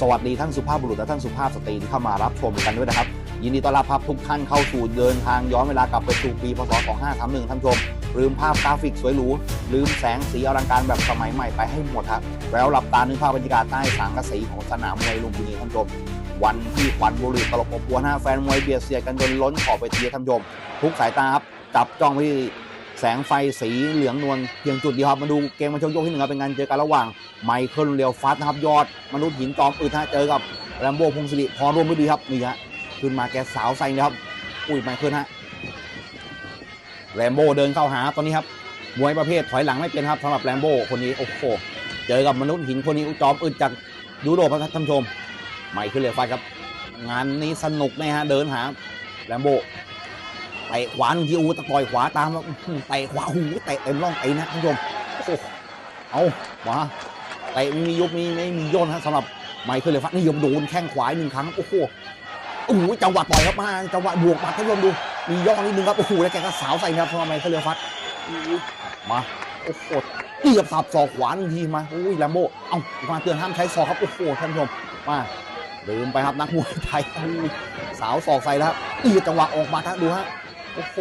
สวัสดีท่านสุภาพบุรุษและท่านสุภาพสตรีที่เข้ามารับชมกันด้วยนะครับ ยินดีต้อนรับครับทุกท่านเข้าสู่เดินทางย้อนเวลากลับไปสู่ปีพศ 2531ท่านชม ลืมภาพกราฟิกสวยหรูลืมแสงสีอลังการแบบสมัยใหม่ไปให้หมดครับแล้วหลับตานึกภาพบรรยากาศใต้สังกะสีของสนามมวยลุมพินีท่านชมวันที่ขวัญบุรีตลบอบอวนฮะแฟนมวยเบียดเสียดกันจนล้นขอบไปทีท่านชม ทุกสายตาครับจับจ้องไปที่ สงไฟสีเหลืองนวลเพียงจุดเดียวครับมาดูเกมมาชกยกที่หนึ่งครับเป็นการเจอกันระหว่างไมเคิลเรียวฟัสนะครับยอดมนุษย์หินจอมอึดฮะเจอกับแรมโบ้พงศิริพรร่วมด้วยดีครับนี่ฮะขึ้นมาแกสาวใส่เลยครับอุ้ยไมเคิลฮะแรมโบ้เดินเข้าหาตอนนี้ครับมวยประเภทถอยหลังไม่เป็นครับสำหรับแรมโบ้คนนี้โอ้โหเจอกับมนุษย์หินคนนี้จอมอึดจากยุโรปครับท่านผู้ชมไมเคิลเรียวฟัสครับงานนี้สนุกนะฮะเดินหาแรมโบ้ เตะขวาหนึ่งทีอูตะต่อยขวาตามแล้วเตะขวาหูเตะเต็มร่องไอ้นะท่านผู้ชมโอ้โหเอามาเตะไม่มียุบมีไม่มีโยนฮะสำหรับไมเคิลเลฟัสนี่ยมโดนแข้งขวาหนึ่งครั้งโอ้โหโอ้โหจังหวะต่อยครับมาจังหวะบวกมาท่านผู้ชมดูมีย่อนิดนึงครับโอ้โหแล้วแกก็สาวใส่ครับสำหรับไมเคิลเลฟัสอู้มาโอ้โหเอียบสับศอกขวาหนึ่งทีมาโอ้ยแรมโบเอ้ามาเตือนห้ามใช้ศอกครับโอ้โหท่านผู้ชมมาลืมไปครับนักมวยไทยอุ้ยสาวศอกใส่แล้วครับอีจังหวะออกมาทักดูฮะ โอ้โห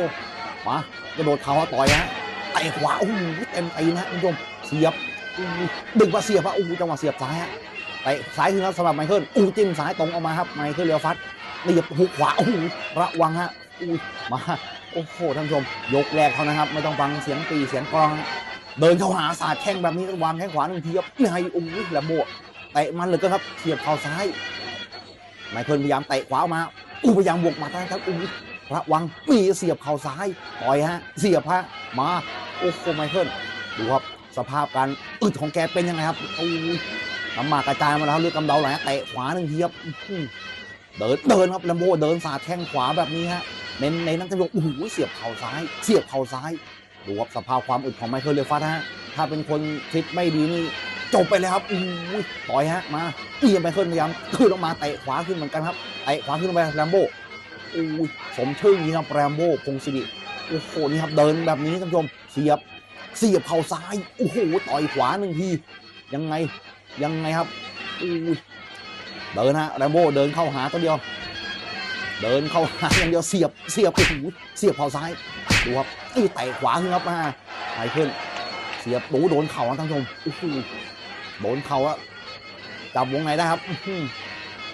มากระโดดเท้าต่อยฮะเตะขวาโอ้โหเต็มตีนฮะคุณผู้ชมเสียบดึงมาเสียบฮะโอ้โหจังหวะเสียบซ้ายฮะเตะซ้ายถึงครับสำหรับไมเคิลอู้จิ้มซ้ายตรงออกมาครับไมเคิลเลียวฟัดเรียบหุกขวาโอ้โหระวังฮะอู้มาโอ้โหท่านผู้ชม ยกแรกเท่านั้นครับ ไม่ต้องฟังเสียงตีเสียงกลอง เดินเข้าหาสาดแข้งแบบนี้วางแข้งขวาหนึ่งทีครับในโอ้โหแหลมโบะเตะมันเลยก็ครับเสียบเข่าซ้ายไมเคิลพยายามเตะขวาออกมาอู้พยายามบวกมาได้ครับอู้ ระวังมีเสียบเข่าซ้ายต่อยฮะ เสียบฮะมาโอ้โหไมเคิลดูครับสภาพการอึดของแกเป็นยังไงครับอู้น้ำหมากกระจายมาแล้วเลือดกำเดาไหลเตะขวาหนึ่งทีครับเดินเดินครับแลมโบเดินสาดแข้งขวาแบบนี้ฮะเน้นในนักตลกโอ้โหเสียบเข่าซ้าย เสียบเข่าซ้ายดูครับสภาพความอึดของไมเคิลเลฟัสฮะถ้าเป็นคนคิดไม่ดีนี่จบไปเลยครับอู้ยต่อยฮะมาเอียงไมเคิลพยายามขึ้นลงมาเตะขวาขึ้นเหมือนกันครับเตะขวาขึ้นลงไปแรมโบ อู้ยสมชื่อนี้ครับแรมโบ้พงศิริโอ้โหนี่ครับเดินแบบนี้ท่านผู้ชมเสียบเสียบเข่าซ้ายโอ้โหต่อยขวาหนึ่งทียังไงยังไงครับอู้ยเดินฮะแรมโบ้เดินเข้าหาตัวเดียว เดินเข้าหาอย่างเดียวเสียบเสียบโอ้โหเสียบเข่าซ้ายดูครับไอ้เตะขวาขึ้นครับมาไปขึ้น เสียบตูโดนเข่าท่านผู้ชมโอ้โหโดนเข่าอะจับวงไหนได้ครับ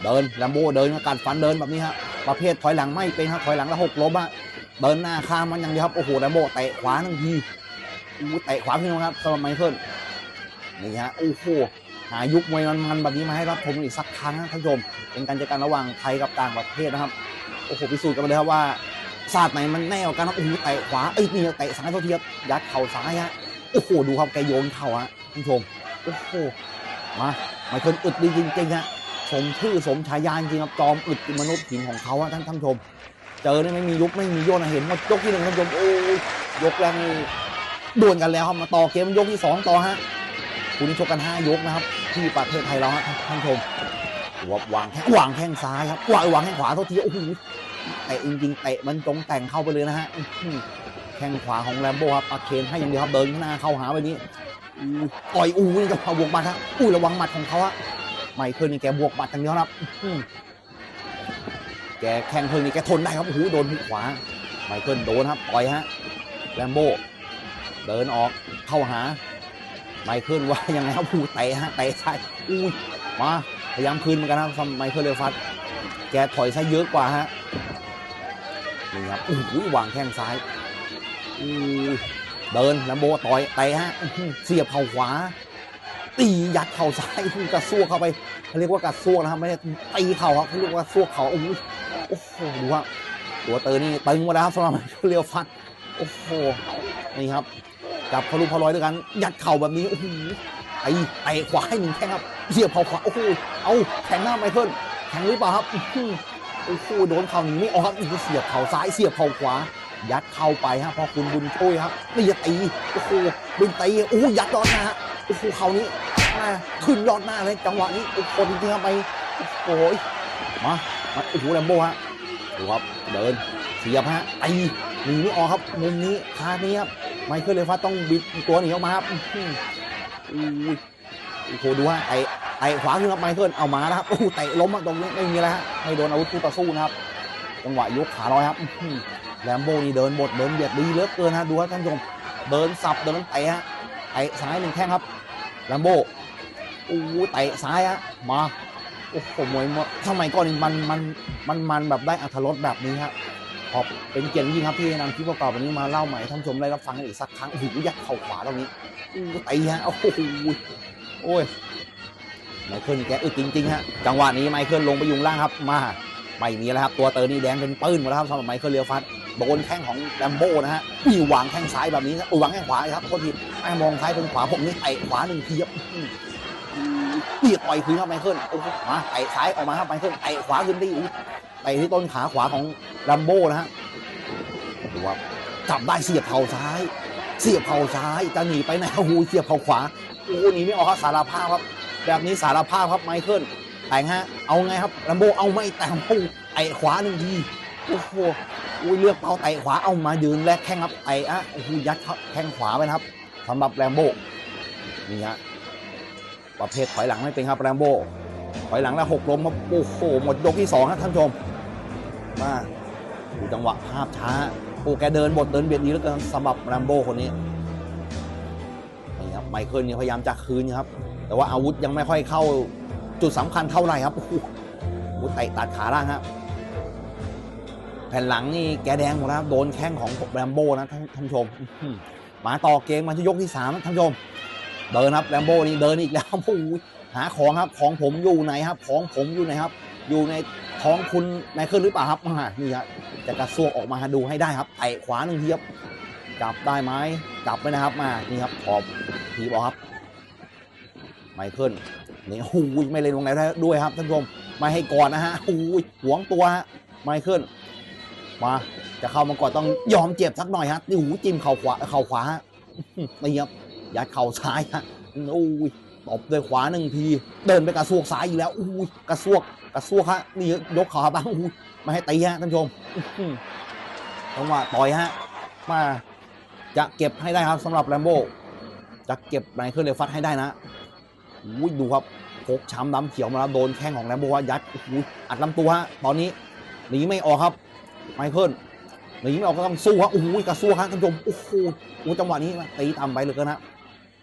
เดินแลมโบเดินการฟันเดินแบบนี้ฮะ ประเภทถอยหลังไม่เป็นครับถอยหลังแล้วหกล้มอะเดินหน้าข้ามมันอย่างเดียวครับโอ้โหแลมโบเตะขวาทังทีอู้เตะขวาขึ้นมาครับสำหรับไมเคิลนี่ฮะโอ้โหหายุคมวยมันๆแบบนี้มาให้รับชมอีกสักครั้งนะท่านผู้ชมเป็นการเจอกันระหว่างไทยกับต่างประเทศนะครับโอ้โหพิสูจน์กันไปเลยครับว่าศาสตร์ไหนมันแน่กว่ากันครับโอ้โหเตะขวาเอ้ยนี่เตะซ้ายเท่าเทียบยัดเข่าซ้ายฮะโอ้โหดูครับแกโยนเข่าฮะท่านผู้ชมโอ้โหมาไมเคิลอึดดีจริงๆฮะ สมชื่อสมฉายาจริงครับจอมอึดมนุษย์หินของเขาท่านท่านชม เจอเนี่ยไม่มียุบไม่มีโยนเห็นว่ายกที่หนึ่งท่านชมโอ้ยยกแรกนี่ดวลกันแล้วครับมาต่อเกมยกที่สองต่อฮะคุณชกกันห้ายกนะครับ ที่ประเทศไทยเราฮะท่านท่านชมวบวางแข้งวางแข้งซ้ายครับวางวางแข้งขวาเท่าทีโอ้โหเตะจริงๆเตะมันจงแต่งเข้าไปเลยนะฮะแข้งขวาของแรมโบ้ครับปาเคนให้อย่างเดียวครับเดินหน้าเข้าหาแบบนี้อ่อยอู้นี่จะพาวงมาครับอู้ระวังหมัดของเขาอะ ไม่เคยนี่แกบวกบัตรอย่างเดียวนะครับแกแข่งเพลิงนี่แกทนได้ครับโอ้โหโดนหุกขวาไมเคิลโดนครับต่อยฮะแรมโบ้เดินออกเข้าหาไมเคิลว่ายังไงครับผู้เตะฮะเตะซ้ายอุ้ยมาพยายามคืนเหมือนกันครับไมเคิลเรฟัสแกถอยซ้ายเยอะกว่าฮะนี่ครับโอ้โหวางแข้งซ้ายอู้เดินแรมโบ้ต่อยเตะฮะเสียบเข่าขวา ตียัดเข่าซ้ายกระซวกเข้าไปเขาเรียกว่ากระซวกนะครับไม่ได้ตีเข่าครับเขาเรียกว่าซวกเข่าโอ้โหดูว่าตัวเตอร์นี่ตึงหมาแล้วครับสำหรับเรียวฟัดโอ้โหนี่ครับจับพลุพลอยด้วยกัน ยัดเข่าแบบนี้โอ้โหไอ้ไอ้ขวาให้หนึ่งแข้งครับเสียบเข่าขวาโอ้โหเอาแทงหน้าไมเคิลแทงหรือเปล่าครับโอ้โหโดนเข่าหนีไม่ออกครับอีกเสียบเข่าซ้ายเสียบเข่าขวายัดเข้าไปฮะพอคุณบุญช่วยครับนี่จะตีโอ้โหบุญตีโอ้ยัดยอดหน้าฮะโอ้โหเข่านี้ ขึ้นยอดหน้าเลยจังหวะนี้โอ้โหจริงๆครับไปโอ้ยมามาโอ้โหแลมโบ้ฮะดูครับเดินเสียบฮะตีหนีไม่ออกครับมุมนี้คานี้ครับไมเคิลเลฟัสต้องบิดตัวหนีออกมาครับอื้อหืออุ้ยโอ้โหดูฮะเตะเตะขวาขึ้นครับไมเคิลเอามาแล้วครับโอ้เตะล้มตรงนี้ไม่มีแล้วฮะไม่โดนอาวุธคู่ต่อสู้นะครับจังหวะยกขาลอยครับแลมโบนี่เดินบดเดินเบียดดีเหลือเกินฮะดูฮะท่านผู้ชมเดินสับเดินเตะฮะเตะซ้ายหนึ่งแข้งครับแลมโบ โอ้เตะซ้ายฮะมาโอ้โหมวยมวยสมัยก่อนนี่มันมันมันมันแบบได้อัธรสแบบนี้ฮะขอบเป็นเกียรติยิ่งครับที่นำคลิปประกอบวันนี้มาเล่าใหม่ท่านชมได้รับฟังกันอีกสักครั้งโอ้โหยัดเข่าขวาตรงนี้โอ้โหตีฮะโอ้โหโอ้ยไมเคิลแกอึดจริงๆฮะจังหวะนี้ไมเคิลลงไปยุงล่างครับมาไม่มีแล้วครับตัวเตอร์นี่แดงเป็นปื้นหมดแล้วครับสำหรับไมเคิลเลียวฟัดโดนแข้งของแลมโบ้นะฮะนี่วางแข้งซ้ายแบบนี้นะอุ้ยวางแข้งขวาครับโทษทีไอ้มองซ้ายเป็นขวาผมนี่เตะขวาหนึ่งทีครับ อื้อนี่ต่อยคืนครับไมเคิลโอ้โหมาเตะซ้ายออกมาครับไมเคิลเตะขวาขึ้นที่อุ้ยเตะที่ต้นขาขวาของแลมโบ้นะฮะดูว่าจับได้เสียบเข่าซ้าย เสียบเข่าซ้ายจะหนีไปไหนโอ้โหเสียบเข่าขวาโอ้โหหนีไม่ออกครับสารภาพครับ แบบนี้สารภาพครับไมเคิลแต่งฮะเอาไงครับลัมโบเอาไม่แต่งโอ้ไตะขวาหนึ่งทีโอ้โหอุ้ยเลือกเป้าเตะขวาเอามายืนแลกแข้งครับเตะอะโอ้โหยัดแข้งขวาไปนะครับสำหรับแรมโบ้นี่ฮะ ประเภทถอยหลังไม่เป็นครับแรมโบ้ถอยหลังแล้วหกล้มครับโอ้โหหมดยกที่สองครับท่านชม มาดูจังหวะภาพช้าโอ้แกเดินบทเดินเบียดดีเหลือเกินสำหรับแรมโบ้คนนี้นี่ครับไมเคิลเนี่ยพยายามจะคืนครับ แต่ว่าอาวุธยังไม่ค่อยเข้าจุดสำคัญเท่าไหร่ครับโอ้โหอาวุธเตะตัดขาล่างครับแผ่นหลังนี่แกแดงหมดแล้วโดนแข้งของแรมโบ้นะท่านผู้ชมหมาต่อเกมมาที่ยกที่สามท่านผู้ชม เดินครับแรมโบ้นี่เดินอีกแล้วโอ้โหหาของครับของผมอยู่ไหนครับ ของผมอยู่ไหนครับ อยู่ในท้องคุณนายเคลื่อนหรือเปล่าครับมานี่ครับจะกระซวกออกมาดูให้ได้ครับเตะขวาหนึ่งทีครับจับได้ไหมจับไปนะครับมานี่ครับขอบทีบอกครับไมเคิลนี่โอ้โหไม่เล่นวงในด้วยครับท่านผู้ชมไม่ให้ก่อนนะฮะโอ้โหหวงตัวฮะไมเคิลมาจะเข้ามาก่อนต้องยอมเจ็บสักหน่อยฮะนี่หูจิ้มเข่าขวาเข่าขวาฮะนี่ครับ ยัดเข่าซ้ายฮะโอ้ยตบด้วยขวาหนึ่งที เดินไปกระซวกซ้ายอีกแล้วโอ้ยกระซวกกระซวกฮะนี่ยกขาบ้างโอ้ยม่ให้ตีฮะท่านชมจังหวะต่อยฮะมาจะเก็บให้ได้ครับสำหรับแรมโบ้จะเก็บไมเคิลเลฟัตให้ได้นะอุ้ยดูครับพกช้ำดำเขียวมาแล้วโดนแข้งของแรมโบ้ว่ายัดโอ้โหอัดลำตัวฮะตอนนี้หนีไม่ออกครับไมเคิลหนีไม่ออกก็ต้องสู้ฮะโอ้โหกระสู้ฮะท่านผู้ชมโอ้โหจังหวะนี้ตีต่ำไปเหลือเกินฮะ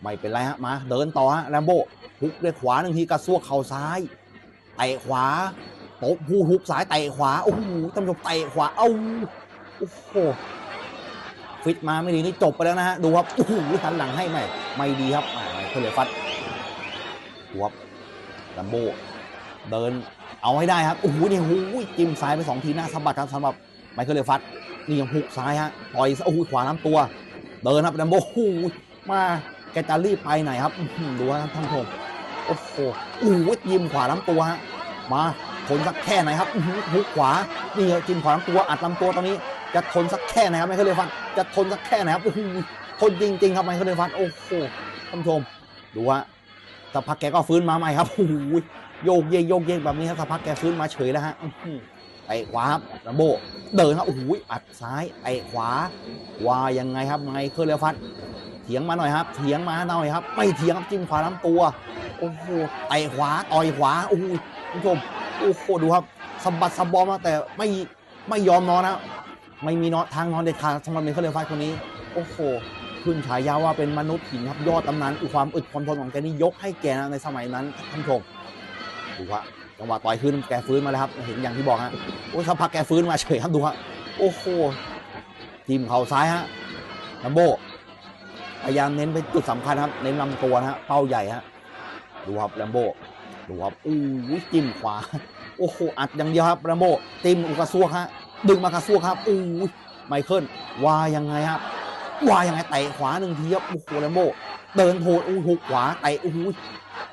ไม่เป็นไรฮะมาเดินต่อฮะแรมโบ้ฮุกด้วยขวาหนึ่งทีกระซวกเข่าซ้ายเตะขวาตะผู้ฮุกซ้ายเตะขวาโอ้โหท่านผู้ชมเตะขวาเอ้าโอ้โหฟิตมาไม่ดีนี่จบไปแล้วนะฮะดูครับโอ้โหหันหลังให้ไหมไม่ดีครับอ่ไมเคิลเลฟัตหัวลัมโบเดินเอาให้ได้ครับโอ้โหนี่โอ้โหจิ้มซ้ายไปสองทีหน้าสะบัดครับสำหรับไมเคิลเลฟัตนี่ยังหุกซ้ายฮะต่อยโอ้โหขวาน้ำตัว เดินครับลัมโบโอ้มา กจะรีบไปไหนครับดูครับท่านผู้ชมโอ้โหโอ้โหยิ้มขวาน้ำตัวฮะมาทนสักแค่ไหนครับหุกขวานี่จิ้มขวาน้ำตัวอัดลำตัวตอนนี้ จะทนสักแค่ไหนครับไมเคิลเลฟัตจะทนสักแค่ไหนครับทนจริง ๆ ครับไมเคิลเลฟัตโอ้โหท่านผู้ชมดูฮะสักพักแกก็ฟื้นมาใหม่ครับโอ้โหโยกเยกโยกเยกแบบนี้ครับสักพักแกฟื้นมาเฉยแล้วฮะไอ้ขวาครับลัมโบเดินครับโอ้โหอัดซ้ายเตะขวาว่ายังไงครับไมเคิลเลฟัต เถียงมาหน่อยครับ เถียงมาหน่อยครับ ไม่เถียงครับจิ้มขวาลำตัวโอ้โหเตะขวาต่อยขวาโอ้โหคุณผู้ชมโอ้โหดูครับสะบัดสะบอมมาแต่ไม่ไม่ยอมนอนนะไม่มีนอนทางนอนเด็ดขาดสำหรับไมเคิลเลฟัตคนนี้ โอ้โหขึ้นฉายาว่าเป็นมนุษย์หินครับยอดตำนานอุความอึดความทนของแกนี่ยกให้แกนะในสมัยนั้นท่านผู้ชมดูว่าจังหวะต่อยขึ้นแกฟื้นมาแล้วครับ เห็นอย่างที่บอกฮะโอ้ยสักพักแกฟื้นมาเฉยครับดูฮะโอ้โหทีมเขาซ้ายฮะลัมโบ พยายามเน้นไปจุดสำคัญครับ เน้นลำตัวนะฮะ เป้าใหญ่ฮะ ดูครับลัมโบ ดูครับอู้จิ้มขวา โอ้โห อัดอย่างเดียวครับลัมโบ จิ้มอุกระซวกฮะ ดึงมากระซวกครับอู้ไมเคิลว่ายังไงครับว่ายังไงเตะขวาหนึ่งทีครับ โอ้โหแลมโบ เดินโผล่โอ้โหขวาเตะโอ้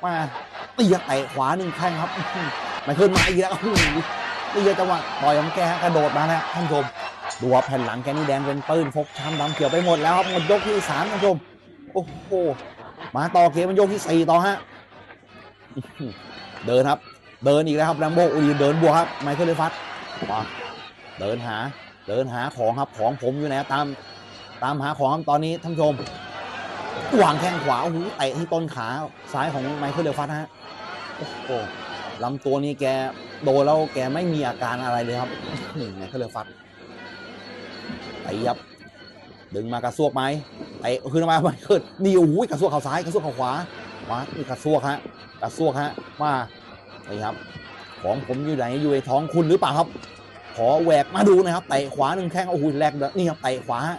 มาตีเตะขวาหนึ่งแข้งครับไมเคิลมาอีกแล้วโอ้โหตีจังหวะต่อยของแกกระโดดมาแล้วท่านผู้ชม ดูว่าแผ่นหลังแกนี่แดงเป็นปืนฟกช้ำดำเขียวไปหมดแล้วครับหมดยกที่สามท่านผู้ชมโอ้โหมาต่อเกมมันยกที่สี่ต่อฮะเดินครับ เดินอีกแล้วครับแลมโบอุ้ยเดินบวกครับไมเคิลเลฟัตมาเดินหาเดินหาของครับของผมอยู่ไหนตามตามหาของครับตอนนี้ท่านผู้ชมวางแข้งขวาโอ้โหเตะที่ต้นขาซ้ายของไมเคิลเลฟัตฮะโอ้โหลำตัวนี้แกโดนแล้วแกไม่มีอาการอะไรเลยครับนี่ไมเคิลเลฟัต ไอ้ยับ ดึงมากระซวกไหมเตะขึ้นมาไมเคิลนี่โอ้โหกระซวกเข่าซ้ายกระซวกเข่าขวามานี่กระซวกฮะกระซวกฮะมานี่ครับของผมอยู่ไหนอยู่ในท้องคุณหรือเปล่าครับ ขอแหวกมาดูนะครับเตะขวาหนึ่งแข้งโอ้โหแรกนี่ครับเตะขวาฮะ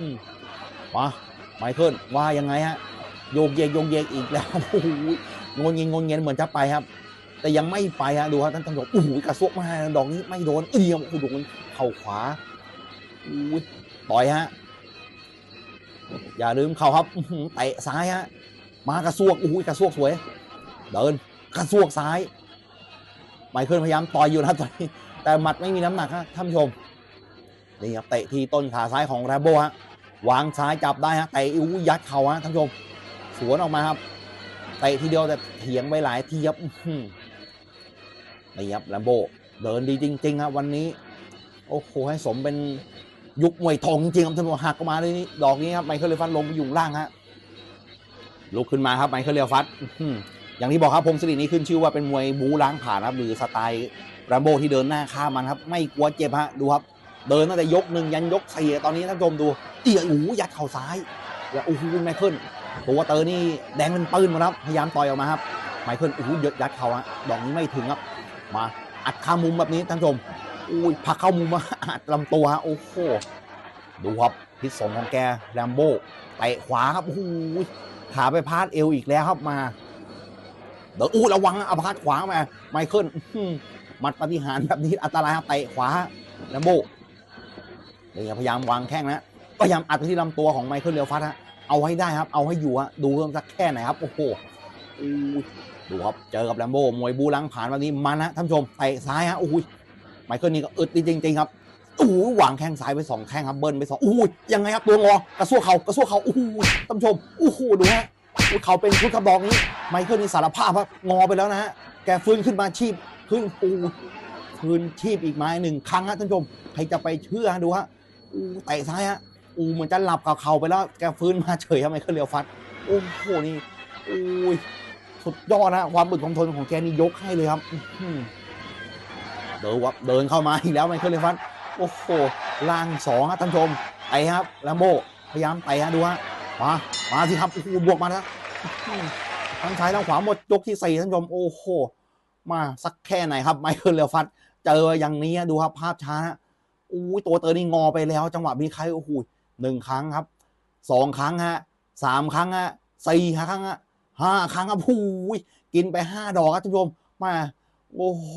อืมาไมเคิลว่ายังไงฮะโยกเยกโยกเยกอีกแล้วโอ้โหงนเงงงนเงนเหมือนจะไปครับ แต่ยังไม่ไปฮะดูครับท่านตำรวจโอ้โหกระซวกมาดอกนี้ไม่โดนเอียงโอ้โหโดนเข่าขวา ต่อยฮะ อย่าลืมเข่าครับเตะซ้ายฮะ มากระซวกโอ้โหกระซวกสวย เดินกระซวกซ้าย ไมเคิลพยายามต่อยอยู่นะตอนนี้ แต่หมัดไม่มีน้ำหนักฮะท่านผู้ชม นี่ครับเตะที่ต้นขาซ้ายของแรมโบ้ฮะ วางซ้ายจับได้ฮะ เตะอู้ยัดเข่าฮะท่านผู้ชม สวนออกมาครับ เตะทีเดียวแต่เถียงไปหลายทีครับนี่ครับแรมโบ้เดินดีจริงๆครับวันนี้ โอ้โหให้สมเป็น ยุคมวยทองจริงๆครับท่านผู้หักออกมาเลยนี่ดอกนี้ครับไมเคิลเลฟันลงไปอยู่ล่างฮะลุกขึ้นมาครับไมเคิลเลฟันอย่างที่บอกครับพงศิรินี้ขึ้นชื่อว่าเป็นมวยบูล้างผ่านครับหรือสไตล์แรมโบ้ที่เดินหน้าฆ่ามันครับ ไม่กลัวเจ็บฮะดูครับ เดินตั้งแต่ยกหนึ่งยันยกสี่ตอนนี้ท่านผู้ชมดูเอียโอ้โหยัดเข่าซ้ายแล้วโอ้โหไมเคิลตัวเตอร์นี่แดงเป็นปืนมาครับพยายามต่อยออกมาครับไมเคิลโอ้โหยัดยัดเข่าฮะดอกนี้ไม่ถึงครับมาอัดคามุมแบบนี้ท่านผู้ชม อุ้ยผักเข้ามุมมาอัดลำตัวฮะโอ้โหดูครับพิษสงของแกแรมโบ้เตะขวาครับโอ้โหขาไปพาดเอวอีกแล้วครับมาเดี๋ยวอู้ระวังนะเอพาดขวามาไมเคิลหมัดปฏิหารแบบนี้อันตรายครับเตะขวาแลมโบนี่พยายามวางแข้งนะพยายามอัดไปที่ลำตัวของไมเคิลเลียวฟัตฮะเอาให้ได้ครับ เอาให้อยู่ฮะดูเพิ่มสักแค่ไหนครับโอ้โหดูครับเจอกับแลมโบมวยบูลังผ่านแบบนี้มันนะท่านผู้ชมเตะซ้ายฮะโอ้ย ไมเคิลนี่ก็อึดจริงๆครับโอ้หวางแข้งซ้ายไปสองแข้งครับเบิ้ลไปสองโอ้ยยังไงครับตัวงอกระซวกเขากระซวกเขาโอ้โหท่านผู้ชมโอ้โหดูฮะเขาเป็นชุดกระบอกนี้ไมเคิลนี่สารภาพว่างอไปแล้วนะฮะแกฟื้นขึ้นมาชีพขึ้นปูฟื้นชีพอีกไม้หนึ่งครั้งฮะท่านผู้ชมใครจะไปเชื่อฮะดูฮะอูเตะซ้ายฮะอูเหมือนจะหลับกับเขาไปแล้วแกฟื้นมาเฉยฮะไมเคิลเรียวฟัดโอ้โหนี่อุ้ยสุดยอดนะความบึกความทนของแกนี่ยกให้เลยครับอื เดินวับเดินเข้ามาอีกแล้วไมเคิลเรียวฟัดโอ้โหล่างสองฮะท่านชมไปครับแลมโบพยายามไปฮะดูฮะมามาสิครับโอ้โหบวกมาแล้วทั้งซ้ายทั้งขวาหมดยกที่สี่ท่านชมโอ้โหมาสักแค่ไหนครับไมเคิลเลียวฟัดเจออย่างนี้ดูครับภาพช้าอู้ตัวเตอร์นี่งอไปแล้ว จังหวะมีใครโอ้โหหนึ่งครั้งครับสองครั้งฮะสามครั้งฮะสี่ครั้งฮะห้าครั้งครับโอ้ยกินไปห้าดอกครับท่านผู้ชมมาโอ้โห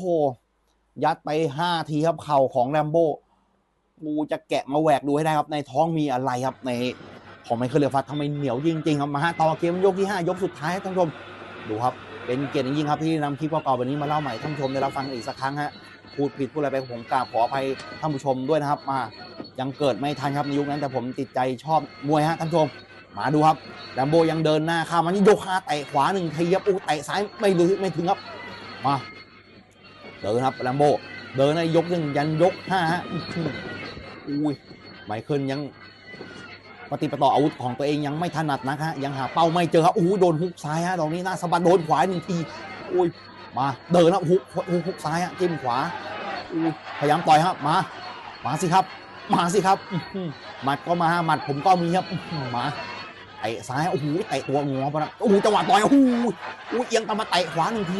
ยัดไปห้าทีครับเข่าของแรมโบ้กูจะแกะมาแหวกดูให้ได้ครับ ในท้องมีอะไรครับในของไมเคิลเลียฟัดทำไมเหนียวจริงๆครับมาฮะต่อเกมยกที่ 5 ยกสุดท้ายท่านผู้ชมดูครับ เป็นเกียรติยิ่งๆครับที่นำคลิปเก่าๆแบบนี้มาเล่าใหม่ท่านผู้ชมได้รับฟังอีกสักครั้งฮะพูดผิดพูดอะไรไปผมกราบขออภัยท่านผู้ชมด้วยนะครับมายังเกิดไม่ทันครับในยุคนั้นแต่ผมติดใจชอบมวยฮะท่านผู้ชมมาดูครับแลมโบยังเดินหน้าข้ามันนี่ยกขาเตะขวาหนึ่งทีครับอูเตะซ้ายไม่ลึกไม่ถึงครับมา เดินครับแลมโบเดินในยกหนึ่งยันยกห้าฮะอุ้ยไมเคิลยังปฏิปต่ออาวุธของตัวเองยังไม่ถนัดนะฮะยังหาเป้าไม่เจอครับโอ้โหโดนฮุกซ้ายฮะตรงนี้น้าสะบัดโดนขวาหนึ่งทีอุ้ยมาเดินนะฮุกฮุกฮุกซ้ายฮะจิ้มขวาอุ้ยพยายามต่อยครับมามาสิครับ มาสิครับหมัดก็มาหมัดผมก็มีครับมาเตะซ้ายโอ้โหเตะตัวงอไปนะโอ้โหจังหวะต่อยโอ้โหเอียงตามมาเตะขวาหนึ่งที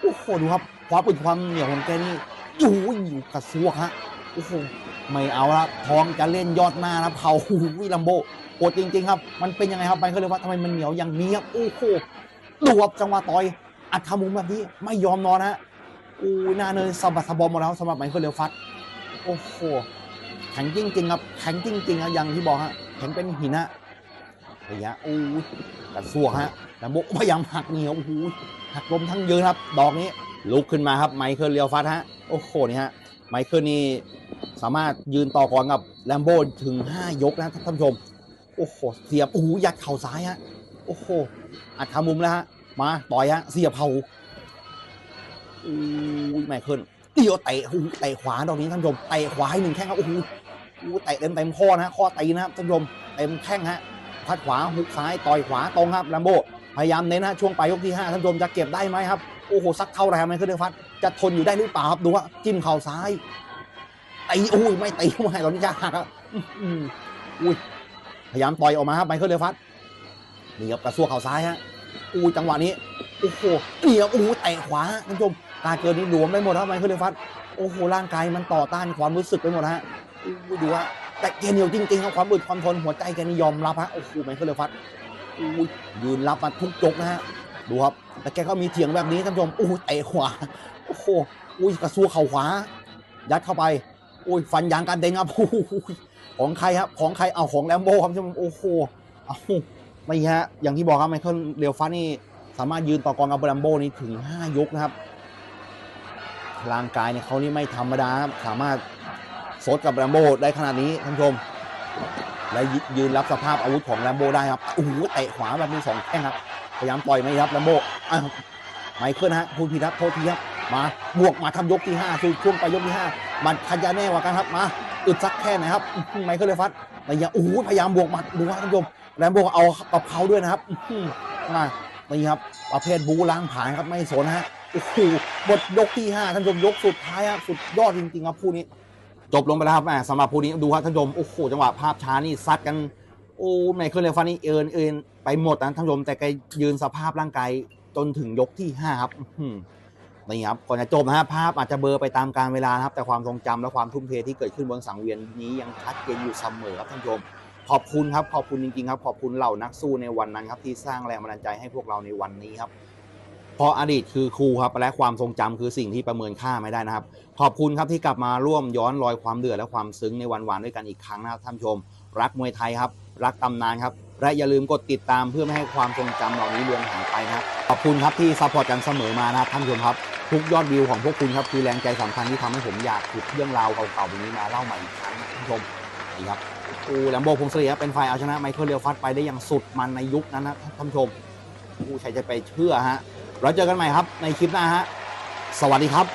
โอ้โหดูครับ ความปึกความเหนียวของแกนี่อยู่อยู่กระซวกฮะโอ้โหไม่เอาละท้องจะเล่นยอดหน้านะเผาวิลัมโบโหดจริง ๆ ครับ มันเป็นยังไงครับไปเขาเลยว่าทำไมมันเหนียวอย่างนี้ครับโอ้โหดูครับจังหวะต่อยอัดขามุมแบบนี้ไม่ยอมนอนฮะอู้หน้าเนยสะบัดสะบอมหมดแล้วสำหรับไมเคิลเลวฟัดโอ้โหแข็งจริงๆครับแข็งจริงๆครับอย่างที่บอกฮะแข็งเป็นหินฮะระยะอู้กระซวกฮะแต่โบพยายามหักเหนียวโอ้โหหักลมทั้งเยืนครับ ดอกนี้ ลุกขึ้นมาครับไมเคิลเลวฟัดฮะ โอ้โห นี่ฮะ ไมเคิลนี่สามารถยืนต่อกรกับแลมโบถึง 5 ยกนะท่านผู้ชม โอ้โห เสียบโอ้โหยัดเข่าซ้ายฮะ โอ้โห อัดขามุมแล้วฮะ มาต่อยฮะ เสียบเข่าอู้ไม่ขึ้นเดียวเตะโอ้โหเตะขวาดอกนี้ท่านผู้ชม เตะขวาให้หนึ่งแข้งครับ โอ้โหเตะเต็มเต็มข้อนะข้อตีนะครับท่านผู้ชม เต็มแข้งฮะ พัดขวาหุกซ้าย ต่อยขวาตรงครับแลมโบพยายามเน้นนะช่วงปลายยกที่5ท่านผู้ชมจะเก็บได้ไหมครับ โอ้โหสักเท่าไร่ครับไมเคิลเดลฟัสจะทนอยู่ได้หรือเปล่าครับดูว่าจิ้มเข่าซ้ายตีอุ้ยไม่ตีไม่ตอนนี้จะหักครับอุ้ยพยายามต่อยออกมาครับไมเคิลเลฟัสนี่ครับกระซวกเข่าซ้ายฮะอุ้ยจังหวะนี้โอ้โหนี่ครับโอ้โหเตะขวาท่านผู้ชมการเกินนี้หลวมไปหมดครับไมเคิลเลฟัสโอ้โหร่างกายมันต่อต้านความรู้สึกไปหมดฮะอุ้ยดูฮะแต่แกเหนียวจริงๆครับความอึดความทนหัวใจแกนี่ยอมรับฮะโอ้โหไมเคิลเลฟัตอุ้ยยืนรับมาทุกยกนะฮะ ดูครับแต่แกก็มีเถียงแบบนี้ท่านผู้ชมโอ้เตะขวาโอ้โหอุ้ยกระซวกเข่าขวา ยัดเข้าไปอุ้ยฟันยางกันเด้งครับโอ้โหของใครครับ ของใครเอาของแลมโบครับท่านผู้ชมโอ้โหเอาไม่ฮะอย่างที่บอกครับไมเคิลเดลฟัตนี่สามารถยืนต่อกรกับแลมโบนี่ถึง 5 ยกนะครับ ร่างกายเนี่ยเขานี่ไม่ธรรมดาครับสามารถโซดกับแรมโบ้ได้ขนาดนี้ท่านผู้ชมและยืนรับสภาพอาวุธของแรมโบ้ได้ครับโอ้โหเตะขวาแบบมีสองแข้งครับ พยายามต่อยไม่รับแรมโบ้อ้าวไมเคิลฮะพูดผิดครับโทษทีครับมาบวกมาทำยกที่5คือช่วงไปยกที่5มันขยันแน่กว่ากันครับมาอึดสักแค่ไหนครับอื้อหือไมเคิลเลฟัสแต่ยังโอ้โหพยายามบวกมัดดูว่าท่านผู้ชมแรมโบ้เอากับเขาด้วยนะครับอื้อหือมานี่ครับประเภทบูล้างผาญครับไม่สนฮะโอ้โหหมดยกที่ห้าท่านผู้ชมยกสุดท้ายครับสุดยอดจริงๆครับคู่นี้ จบลงไปแล้วครับแหมสำหรับคู่นี้ดูครับท่านผู้ชมโอ้โหจังหวะภาพช้านี่ซัดกัน โอ้ไม่เคยเลยฟันนี่เอินเอินไปหมดนะท่านผู้ชมแต่แกยืนสภาพร่างกายจนถึงยกที่5ครับนี่ครับก่อนจะจบนะฮะภาพอาจจะเบลอไปตามการเวลาครับ แต่ความทรงจำและความทุ่มเทที่เกิดขึ้นบนสังเวียนนี้ยังชัดเจนอยู่เสมอครับท่านผู้ชมขอบคุณครับขอบคุณจริงๆครับ ขอบคุณเหล่านักสู้ในวันนั้นครับ ที่สร้างแรงบันดาลใจให้พวกเราในวันนี้ครับเพราะอดีตคือครูครับและความทรงจำคือสิ่งที่ประเมินค่าไม่ได้นะครับ ขอบคุณครับที่กลับมาร่วมย้อนรอยความเดือดและความซึ้งในวันวานด้วยกันอีกครั้งนะครับท่านผู้ชม รักมวยไทยครับ รักตำนานครับ และอย่าลืมกดติดตามเพื่อไม่ให้ความทรงจำเหล่านี้เลือนหายไปนะครับ ขอบคุณครับที่ซัพพอร์ตกันเสมอมานะครับท่านผู้ชมครับ ทุกยอดวิวของพวกคุณครับคือแรงใจสำคัญที่ทำให้ผมอยากขุดเรื่องราวเก่าๆแบบนี้มาเล่าใหม่อีกครั้งท่านผู้ชมนี่ครับโอ้แลมโบพงศรีครับเป็นฝ่ายเอาชนะไมเคิลเรียวฟัดไปได้อย่างสุดมันในยุคนั้นนะท่านผู้ชมผู้ใครจะไปเชื่อฮะเราเจอกันใหม่ครับในคลิปหน้าฮะสวัสดีครับ